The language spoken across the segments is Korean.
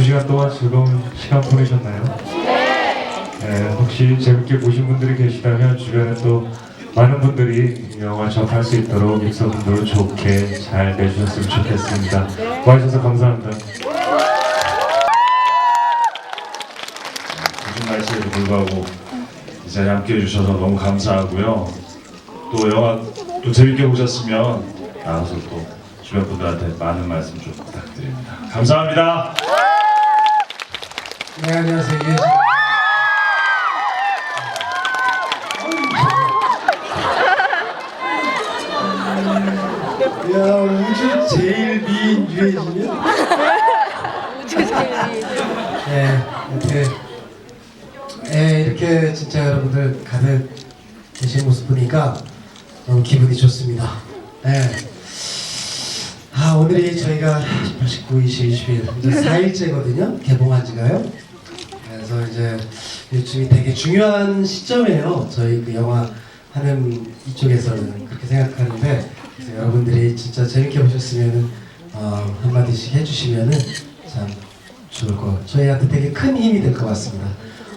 두 시간 동안 즐거운 시간 보내셨나요? 네. 혹시 재밌게 보신 분들이 계시다면 주변에 또 많은 분들이 이 영화 접할 수 있도록 입소문도 좋게 잘 내주셨으면 좋겠습니다. 와주셔서 감사합니다. 요즘 날씨에도 불구하고 이 자리에 함께 해주셔서 너무 감사하고요. 또 영화 또 재밌게 보셨으면 나와서 또 주변 분들한테 많은 말씀 좀 부탁드립니다. 감사합니다. 네, 안녕하세요. 이혜진. 야, 우주 제일 미인 유혜진이요? 네, 이렇게, 네, 이렇게 진짜 여러분들 가득 계신 모습 보니까 너무 기분이 좋습니다. 네. 아, 오늘이 저희가 18, 19, 20, 21, 이제 4일째거든요. 개봉한 지가요. 그래서 이제 요즘이 되게 중요한 시점이에요. 저희 그 영화 하는 이쪽에서는 그렇게 생각하는데 그래서 여러분들이 진짜 재밌게 보셨으면 어, 한마디씩 해주시면은 참 좋을 것 같아요. 저희한테 되게 큰 힘이 될 것 같습니다.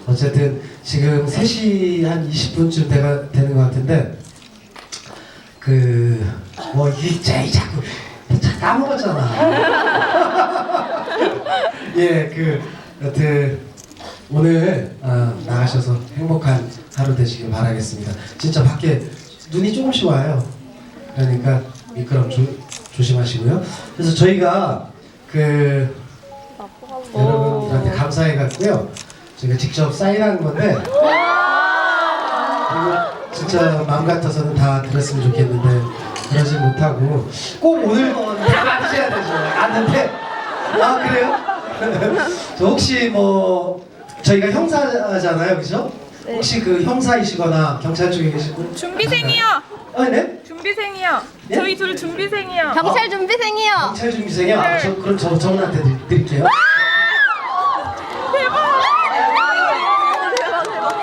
어쨌든 지금 3시 한 20분쯤 되가, 되는 것 같은데 그뭐 이게 자꾸 자 까먹었잖아. 예, 그 여튼 오늘 어, 나가셔서 행복한 하루 되시길 바라겠습니다. 진짜 밖에 눈이 조금씩 와요. 그러니까 미끄럼 조, 조심하시고요. 그래서 저희가 그 여러분들한테 감사해 갖고요. 저희가 직접 사인한 건데 진짜 마음 같아서는 다 들었으면 좋겠는데 그러지 못하고 꼭 오늘 다 맞으셔야 되죠. 아는데 아 그래요? 저 혹시 뭐 저희가 형사잖아요, 그죠? 혹시 그 형사이시거나 경찰 쪽에 계신 분? 준비생이요. 아 네? 준비생이요. 예? 저희 둘 준비생이요. 경찰 준비생이요. 경찰 중기생이요? 아, 저 그럼 저 저분한테 드- 드릴게요.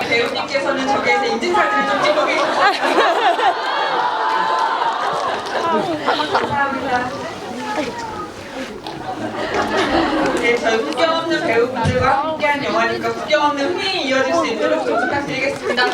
배우님께서는 저기에서 인증사진을 좀 찍고 계십니다. 감사합니다. 네, 저희 구경 없는 배우분들과 함께 한 영화니까 구경 없는 흥이 이어질 수 있도록 좀 부탁드리겠습니다.